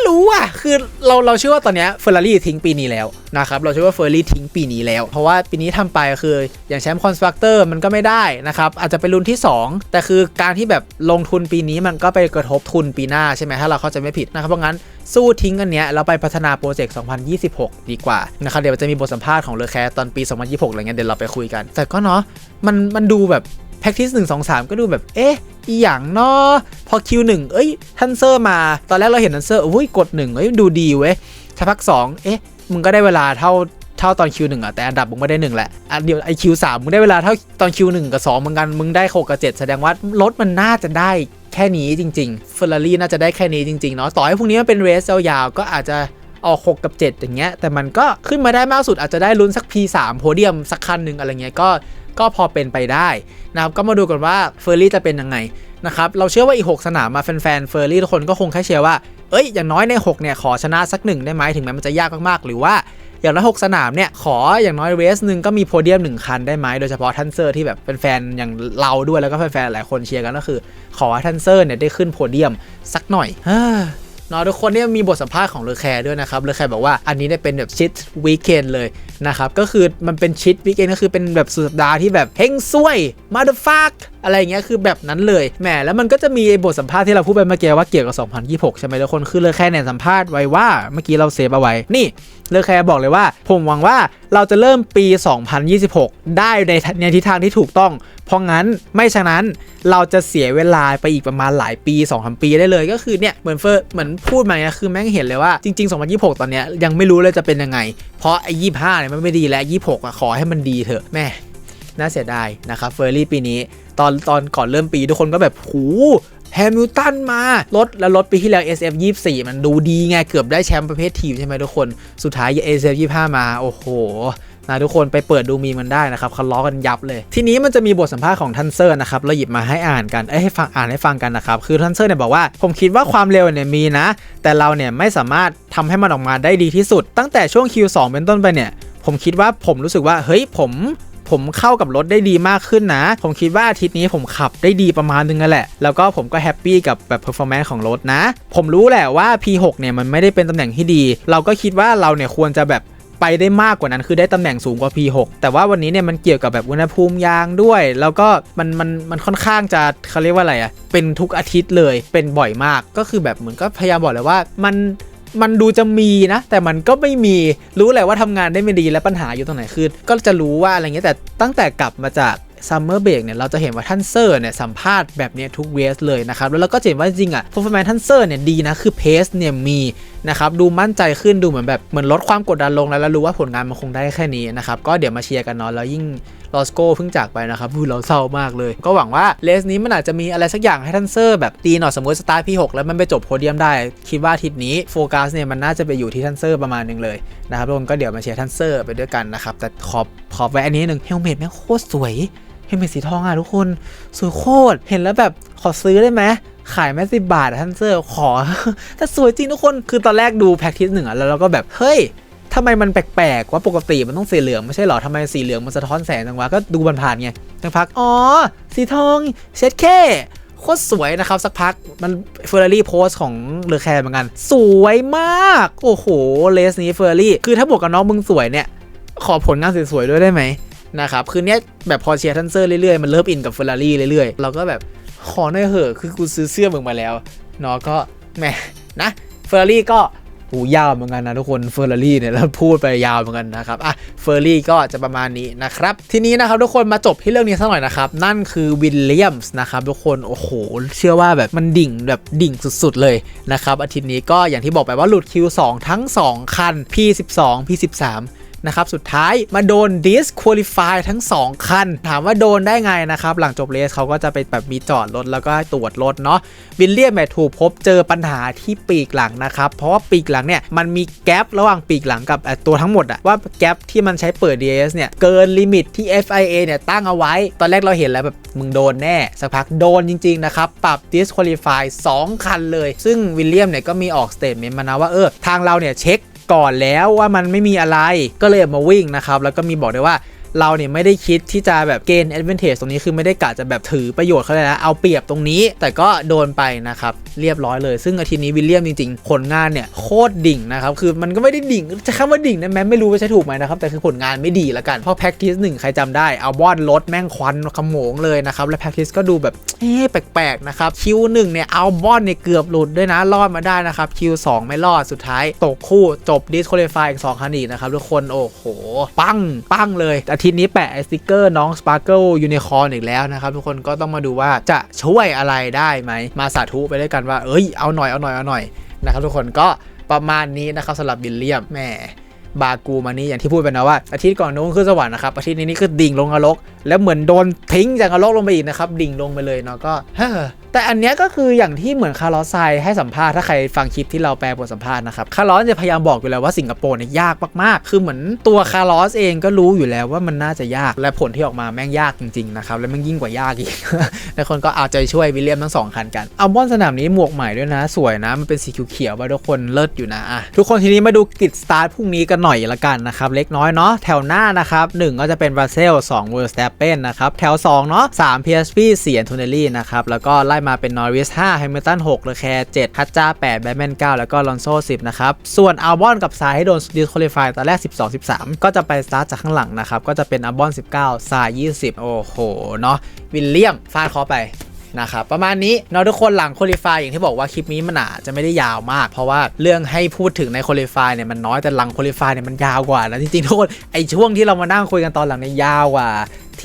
S1: รู้อะ คือเราเราเชื่อว่าตอนนี้เฟอร์รารี่ทิ้งปีนี้แล้วนะครับ เราเชื่อว่าเฟอร์รี่ทิ้งปีนี้แล้ว เพราะว่าปีนี้ทำไปคืออย่างแชมป์คอนสตรักเตอร์มันก็ไม่ได้นะครับ อาจจะเป็นรุ่นที่ 2 แต่คือการที่แบบลงทุนปีนี้มันก็ไปกระทบทุนปีหน้าใช่ไหมถ้าเราเข้าใจไม่ผิดนะครับ เพราะงั้นสู้ทิ้งกันเนี้ยแล้วไปพัฒนาโปรเจกต์ 2026 ดีกว่านะครับ เดี๋ยวจะมีบทสัมภาษณ์ของเลอแคร์ตอนปี 2026 อะไรเงี้ยเดี๋ยวเราไปคุยกัน แต่ก็เนาะมันมันดูแบบ practice 1 2 3ก็ดูแบบ เอ๊ะ อีหยังเนาะพอ Q1 เอ้ยทันเซอร์มา ตอนแรกเราเห็นทันเซอร์อุ้ยกด1เอ้ยดูดีเว้ยถ้าพัก2เอ๊ะ มึงก็ได้เวลาเท่าเท่าตอน Q1 อะแต่อันดับมึงไม่ได้1แหละอันเดียวไอ Q3 มึงได้เวลาเท่าตอน Q1 กับ2เหมือนกันมึงได้6กับ7แสดงว่ารถมันน่าจะได้แค่นี้จริงๆ Ferrari น่าจะได้แค่นี้จริงๆเนาะต่อให้พรุ่งนี้มันเป็นเรสยาวๆก็อาจจะออก 6 กับ 7 อย่างเงี้ย แต่มันก็ขึ้นมาได้มากสุดอาจจะได้ลุ้นสัก P3 โพเดียมสักคันหนึ่งอะไรเงี้ย ก็ ก็พอเป็นไปได้นะครับก็มาดูกันว่าเฟอร์รี่จะเป็นยังไงนะครับเราเชื่อว่าอีก 6 สนามมาแฟนๆเฟอร์รี่ทุกคนก็คงแค่เชียร์ว่าเอ้ยอย่างน้อยใน 6 เนี่ยขอชนะสักหนึ่งได้ไหมถึงแม้มันจะยากมากๆหรือว่าอย่างน้อย6สนามเนี่ยขออย่างน้อยเรสหนึ่งก็มีโพเดียม1คันได้ไหมโดยเฉพาะทันเซอร์ที่แบบเป็นแฟนๆอย่างเราด้วยแล้วก็แฟนๆหลายคนเชียร์กันก็คือ ขอทันเซอร์เนี่ยได้ขึ้นโพเดียมสักหน่อย เนาะทุกคนเนี่ยมีบทสัมภาษณ์ของเลอแคร์ด้วยนะครับเลอแคร์บอกว่าอันนี้เนี่ยเป็นแบบชิดวีคเอนเลยนะครับก็คือมันเป็นชิดวีคเอนก็คือเป็นแบบสุดสัปดาห์ที่แบบเฮงซวยมาเดฟัก อะไรเงี้ยคือแบบนั้นเลยแหมแล้วมันก็จะมีบทสัมภาษณ์ที่เราพูดไปเมื่อกี้ว่าเกี่ยวกับ 2026 ใช่ไหมทุกคนคือเลอแคร์เนี่ยสัมภาษณ์ไว้ว่าเมื่อกี้เราเซฟเอาไว้นี่เลอแคร์บอกเลยว่า ผมหวังว่าเราจะเริ่มปี 2026 ได้ในในทิศทางที่ถูกต้อง เพราะงั้นไม่ฉะนั้นเราจะเสียเวลาไปอีกประมาณหลายปี2อสปีได้เลยก็คือเนี่ยเหมือนเฟอร์เหมือนพูดมาเนี่ยคือแม่งเห็นเลยว่าจริง ๆ 2026 ตอนเนี้ยยังไม่รู้เลยจะเป็นยังไง เพราะไอ้ยี่ห้าเนี่ยมันไม่ดีแล้ว26อะขอให้มันดีเถอะแม่ น่าเสียดายนะครับเฟอร์รี่ปีนี้ ตอนตอนก่อนเริ่มปีทุกคนก็แบบหูแฮมิลตันมา รถ แล้วรถปีที่แล้ว SF 24 มันดูดีไง เกือบได้แชมป์ประเภททีมใช่ไหมทุกคน สุดท้าย SF 25 มา โอ้โหนะทุกคนไปเปิดดูมีมันได้นะครับเขาล้อกันยับเลย ทีนี้มันจะมีบทสัมภาษณ์ของทันเซอร์นะครับเราหยิบมาให้อ่านกันเอ้ยให้ฟังอ่านให้ฟังกันนะครับ คือทันเซอร์เนี่ยบอกว่าผมคิดว่าความเร็วเนี่ยมีนะ แต่เราเนี่ยไม่สามารถทำให้มันออกมาได้ดีที่สุด ตั้งแต่ช่วง Q2 เป็นต้นไปเนี่ยผมคิดว่าผมรู้สึกว่าเฮ้ยผม ผมเข้ากับรถได้ดีมากขึ้นนะ ผมคิดว่าอาทิตย์นี้ผมขับได้ดีประมาณนึงนั่นแหละ แล้วก็ผมก็แฮปปี้กับแบบ performance ของรถนะ ผมรู้แหละว่า P6 เนี่ยมันไม่ได้เป็นตำแหน่งที่ดี เราก็คิดว่าเราเนี่ยควรจะแบบไปได้มากกว่านั้นคือได้ตำแหน่งสูงกว่า P6 แต่ว่าวันนี้เนี่ยมันเกี่ยวกับแบบอุณหภูมิยางด้วย แล้วก็มันมันมันค่อนข้างจะเขาเรียกว่าอะไรอะเป็นทุกอาทิตย์เลยเป็นบ่อยมากก็คือแบบเหมือนก็พยายามบอกเลยว่ามัน มันดูจะมีนะ แต่มันก็ไม่มีรู้แหละว่าทำงานได้ไม่ดีและปัญหาอยู่ตรงไหนคือ ก็จะรู้ว่าอะไรเงี้ยแต่ตั้งแต่กลับมาจากซัมเมอร์เบรกเนี่ยเราจะเห็นว่าท่านเซอร์เนี่ยสัมภาษณ์แบบเนี้ยทุกเวสเลยนะครับ แล้วเราก็จะเห็นว่าจริงอะ performance ท่านเซอร์เนี่ยดีนะ คือเพสเนี่ยมีนะครับ ดูมั่นใจขึ้นดูเหมือนแบบเหมือนลดความกดดันลงแล้วแล้วรู้ว่าผลงานมันคงได้แค่นี้นะครับ ก็เดี๋ยวมาเชียร์กันเนาะแล้วยิ่ง ลอสโก้เพิ่งจากไปนะครับพูดเราเศร้ามากเลย ก็หวังว่าเลสนี้มันอาจจะมีอะไรสักอย่างให้ท่านเซอร์แบบตีหน่อยสมมติสตาร์พี่6แล้วมันไปจบโพเดียมได้ คิดว่าทิตย์นี้โฟกัสเนี่ยมันน่าจะไปอยู่ที่ท่านเซอร์ประมาณหนึงเลยนะครับทุกคนก็เดี๋ยวมาเชียร์ท่านเซอร์ไปด้วยกันนะครับแต่ขอบขอบไว้อันนี้หนึ่งเฮลเมตแม่งโคตรสวยเฮลเมตสีทองอะทุกคนสวยโคตรเห็นแล้วแบบขอซื้อได้ไหมขายแม่สิบบาทท่านเซอร์ขอแต่สวยจริงทุกคนคือตอนแรกดูแพ็กทิสหนึ่งอะแล้วเราก็แบบเฮ้ย ทำไมมันแปลกๆว่าปกติมันต้องสีเหลืองไม่ใช่เหรอทำไมสีเหลืองมันสะท้อนแสงจังวะก็ดูผ่านไงสักพักอ๋อสีทองเช็ดแค่โคตรสวยนะครับ สักพักมันเฟอร์รารี่โพสของเลอแคร์เหมือนกัน สวยมาก โอ้โห เลสนี้เฟอร์รารี่คือถ้าบวกกับน้องมึงสวยเนี่ย ขอผลงานสวยๆด้วยได้ไหมนะครับ คือเนี้ยแบบพอเชียร์ทันเซอร์เรื่อยๆ มันเริ่มอินกับเฟอร์รารี่เรื่อยๆ เราก็แบบขอหน่อยเหอะคือกูซื้อเสื้อมึงมาแล้วเนาะก็แหมนะเฟอร์รารี่ก็ หูยาวเหมือนกันนะทุกคนเฟอร์รารี่เนี่ยแล้วพูดไปยาวเหมือนกันนะครับอะเฟอร์รี่ก็จะประมาณนี้นะครับทีนี้นะครับทุกคนมาจบที่เรื่องนี้สักหน่อยนะครับนั่นคือวิลเลียมส์นะครับทุกคนโอ้โหเชื่อว่าแบบมันดิ่งแบบดิ่งสุดๆเลยนะครับอาทิตย์นี้ก็อย่างที่บอกไปว่าหลุด Q2 ทั้ง 2 คัน P12 P13 นะครับสุดท้ายมาโดน disqualify ทั้ง 2 คัน ถามว่าโดนได้ไงนะครับ หลังจบเลสเขาก็จะไปแบบมีจอดรถแล้วก็ตรวจรถเนาะวิลเลียมเนี่ยถูกพบเจอปัญหาที่ปีกหลังนะครับ เพราะว่าปีกหลังเนี่ย มันมีแกลบระหว่างปีกหลังกับตัวทั้งหมดอะว่าแกลบที่มันใช้เปิด DS เนี่ย เกินลิมิตที่ FIA เนี่ย ตั้งเอาไว้ ตอนแรกเราเห็นแล้วแบบ มึงโดนแน่ สักพักโดนจริง ๆ นะครับ ปรับ disqualify 2 คันเลย ซึ่งวิลเลียมเนี่ยก็มีออกสเต t เมนต์มานะว่าเออทางเราเนี่ยเช็ค ก่อนแล้วว่ามันไม่มีอะไรก็เลยออกมาวิ่งนะครับแล้วก็มีบอกด้วยว่า เราเนี่ยไม่ได้คิดที่จะแบบเกณฑ์ advantage ตรงนี้คือไม่ได้กะจะแบบถือประโยชน์เขาเลยนะ เอาเปรียบตรงนี้ แต่ก็โดนไปนะครับ เรียบร้อยเลย ซึ่งอาทิตย์นี้วิลเลียมจริงๆ ผลงานเนี่ยโคตรดิ่งนะครับ คือมันก็ไม่ได้ดิ่งจะคำว่าดิ่งนะแม้ไม่รู้ว่าใช้ถูกไหมนะครับ แต่คือผลงานไม่ดีละกัน เพราะ practice หนึ่งใครจำได้เอาบอนรถแม่งควันขโมงเลยนะครับ และ practice ก็ดูแบบเอ๊ะแปลกๆนะครับคิวหนึ่งเนี่ยเอาบอนเนี่ยเกือบหลุดด้วยนะรอดมาได้นะครับคิวสองไม่รอดสุดท้ายตกคู่จบ disqualify อีกสองคันอีกนะครับทุกคนโอ้โห ปังปังเลยอาทตย์นี้แปะไอสติกเกอร์น้อง Sparkle Unicorn อีกแล้วนะครับ ทุกคนก็ต้องมาดูว่าจะช่วยอะไรได้ไหม มาสาธุไปด้วยกันว่า เอ้ยเอาหน่อยเอาหน่อยเอาหน่อยนะครับทุกคนก็ประมาณนี้นะครับสำหรับบิลเลียมแหมบากูมานี่อย่างที่พูดไปนะว่าอาทิตย์ก่อนนู้นขึ้นสวรรค์นะครับอาทิตย์นี้นี่คือดิ่งลงนรก แล้วเหมือนโดนทิ้งจากนรกลงไปอีกนะครับดิ่งลงไปเลยเนาะก็เฮ้อ แต่อันเนี้ยก็คืออย่างที่เหมือนคาร์ลอสไซให้สัมภาษณ์ถ้าใครฟังคลิปที่เราแปลบทสัมภาษณ์นะครับคาร์ลอสจะพยายามบอกอยู่แล้วว่าสิงคโปร์เนี่ยยากมากๆ คือเหมือนตัวคาร์ลอสเองก็รู้อยู่แล้วว่ามันน่าจะยากและผลที่ออกมาแม่งยากจริงๆนะครับและแม่งยิ่งกว่ายากอีกหลายคนก็เอาใจช่วยวิลเลียมทั้งสองคันกันอัลบอนสนามนี้หมวกใหม่ด้วยนะ สวยนะมันเป็นสีเขียวๆว่าทุกคนเลิศอยู่นะอะทุกคนทีนี้มาดูกิจสตาร์ทพรุ่งนี้กันหน่อยละกันนะครับเล็กน้อยเนาะแถวหน้านะครับหนึ่งก็จะเป็นบราเซล2เวอร์สเตปเปนนะครับแถว2เนาะ3 PSP 4 a n t o n e l l i นะครับแล้วก็ไล่มาเป็นนอริส5 Hamilton 6เลอแคร์7ฮัตจ้า8แบทแมน9แล้วก็ลอนโซ10นะครับ ส่วนอัลบอนกับซายให้โดนดิสคอลิฟายตอนแรก 12 13 ก็จะไปสตาร์ทจากข้างหลังนะครับ ก็จะเป็นอัลบอน 19ซาย20 โอ้โห เนาะวิลเลียมฟาดเคอไปนะครับประมาณนี้เนาะทุกคนหลังโคลิฟายอย่างที่บอกว่าคลิปนี้มันอาจจะไม่ได้ยาวมาก เพราะว่าเรื่องให้พูดถึงในโคลิฟายเนี่ยมันน้อยแต่หลังโคลิฟายเนี่ยมันยาวกว่านะจริงๆทุกคนไอช่วงที่เรามานั่งคุยกันตอนหลังเนี่ยยาวกว่า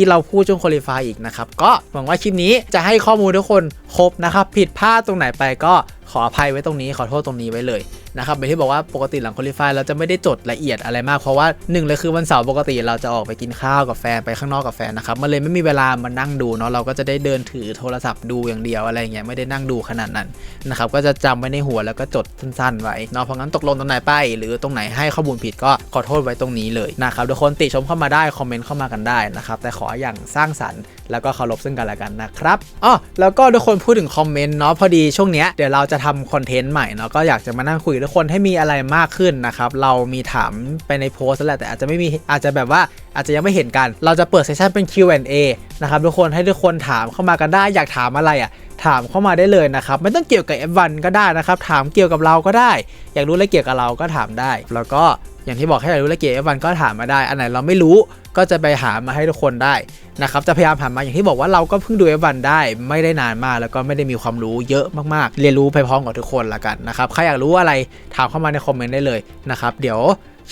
S1: ที่เราพูดช่วงคอลิฟายอีกนะครับ ก็หวังว่าคลิปนี้จะให้ข้อมูลทุกคนครบนะครับ ผิดพลาดตรงไหนไปก็ขออภัยไว้ตรงนี้ขอโทษตรงนี้ไว้เลยนะครับอย่างที่บอกว่าปกติหลังโคลิฟายเราจะไม่ได้จดละเอียดอะไรมากเพราะว่าหนึ่งเลยคือวันเสาร์ปกติเราจะออกไปกินข้าวกับแฟนไปข้างนอกกับแฟนนะครับมันเลยไม่มีเวลามานั่งดูเนาะเราก็จะได้เดินถือโทรศัพท์ดูอย่างเดียวอะไรเงี้ยไม่ได้นั่งดูขนาดนั้นนะครับก็จะจำไว้ในหัวแล้วก็จดสั้นๆไว้เนาะเพราะงั้นตกลงตรงไหนไป หรือตรงไหนให้ข้อมูลผิดก็ขอโทษไว้ตรงนี้เลยนะครับทุกคนติชมเข้ามาได้คอมเมนต์เข้ามากันได้นะครับแต่ขออย่างสร้างสรรค์แล้วก็เคารพซึ่งกันและกันนะครับอ๋อแล้วก็ทุกคนพูดถึงคอมเมนต์เนาะพอดีช่วงเนี้ยเดี๋ยวเราจะทำคอนเทนต์ใหม่เนาะก็อยากจะมานั่งคุยทุกคนให้มีอะไรมากขึ้นนะครับ เรามีถามไปในโพสต์แล้วแหละแต่อาจจะไม่มีอาจจะแบบว่าอาจจะยังไม่เห็นกัน เราจะเปิดเซสชันเป็น Q&A นะครับทุกคนให้ทุกคนถามเข้ามากันได้อยากถามอะไรอะถามเข้ามาได้เลยนะครับ ไม่ต้องเกี่ยวกับ F1 ก็ได้นะครับ ถามเกี่ยวกับเราก็ได้ อยากรู้อะไรเกี่ยวกับเราก็ถามได้ แล้วก็ อย่างที่บอกให้เรารู้ละเกียร์วันก็ถามมาได้ อันไหนเราไม่รู้ก็จะไปหามาให้ทุกคนได้นะครับ จะพยายามหามาอย่างที่บอกว่าเราก็เพิ่งดูวันได้ไม่ได้นานมาก แล้วก็ไม่ได้มีความรู้เยอะมากๆ เรียนรู้ไปพร้อมกับทุกคนละกันนะครับ ใครอยากรู้อะไรถามเข้ามาในคอมเมนต์ได้เลยนะครับ เดี๋ยว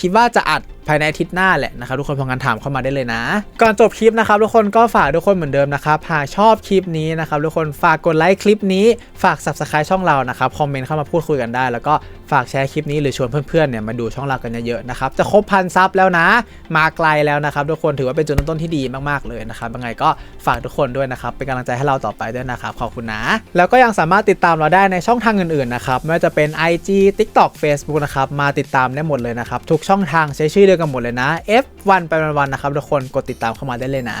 S1: คิดว่าจะอัด ภายในอาทิตย์หน้าแหละนะครับทุกคนพองั้นถามเข้ามาได้เลยนะ ก่อนจบคลิปนะครับทุกคนก็ฝากทุกคนเหมือนเดิมนะครับหากชอบคลิปนี้นะครับทุกคนฝากกดไลค์คลิปนี้ฝาก subscribe ช่องเรานะครับคอมเมนต์เข้ามาพูดคุยกันได้ แล้วก็ฝากแชร์คลิปนี้หรือชวนเพื่อนๆเนี่ยมาดูช่องเรากันเยอะๆนะครับจะครบพันซับแล้วนะ มาไกลแล้วนะครับทุกคนถือว่าเป็นจุดเริ่มต้นที่ดีมากๆเลยนะครับยังไงก็ฝากทุกคนด้วยนะครับเป็นกำลังใจให้เราต่อไปด้วยนะครับขอบคุณนะ แล้วก็ยังสามารถติดตามเราได้ในช่องทางอื่นๆนะครับไม่ว่าจะเป็น IG TikTok Facebook นะครับมาติดตามได้หมดเลยนะครับทุกช่องทางใช้ชื่อเดียวกันหมดเลยนะ F1 ไปวันๆนะครับทุกคนกดติดตามเข้ามาได้เลยนะ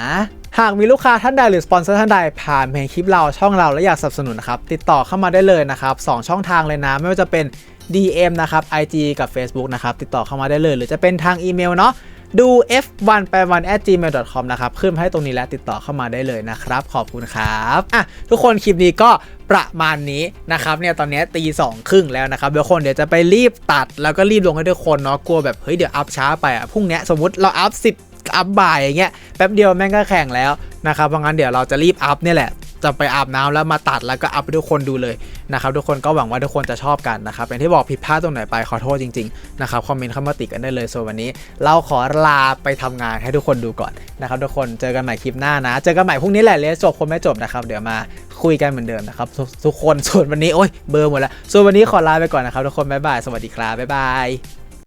S1: หากมีลูกค้าท่านใดหรือสปอนเซอร์ท่านใดผ่านเพจคลิปเราช่องเราและอยากสนับสนุนนะครับติดต่อเข้ามาได้เลยนะครับสองช่องทางเลยนะ ไม่ว่าจะเป็น DM นะครับ IG กับ Facebook นะครับติดต่อเข้ามาได้เลย หรือจะเป็นทางอีเมลเนาะดู f1 8 1 at gmail com นะครับ ขึ้นให้ตรงนี้แล้วติดต่อเข้ามาได้เลยนะครับ ขอบคุณครับ อะ ทุกคนคลิปนี้ก็ ประมาณนี้นะครับเนี่ยตอนนี้ตีสองครึ่งแล้วนะครับเดี๋ยวคนเดี๋ยวจะไปรีบตัดแล้วก็รีบลงให้ทุกคนเนาะกลัวแบบเฮ้ยเดี๋ยวอัพช้าไปอะพรุ่งนี้สมมติเราอัพ10อัพบ่ายอย่างเงี้ยแป๊บเดียวแม่งก็แข่งแล้วนะครับเพราะงั้นเดี๋ยวเราจะรีบอัพเนี่ยแหละ จะไปอาบน้ำแล้วมาตัดแล้วก็อัพให้ทุกคนดูเลยนะครับทุกคนก็หวังว่าทุกคนจะชอบกันนะครับอย่างที่บอกผิดพลาดตรงไหนไปขอโทษจริงๆนะครับคอมเมนต์เข้ามาติกันได้เลยส่วนวันนี้ เราขอลาไปทำงานให้ทุกคนดูก่อนนะครับทุกคนเจอกันใหม่คลิปหน้านะ เจอกันใหม่พรุ่งนี้แหละเลสจบคนไม่จบนะครับเดี๋ยวมาคุยกันเหมือนเดิมนะครับทุกทุกคนส่วนวันนี้โอ้ยเบอร์หมดแล้วส่วนวันนี้ขอลาไปก่อนนะครับทุกคนบ๊ายบายสวัสดีครับบ๊ายบาย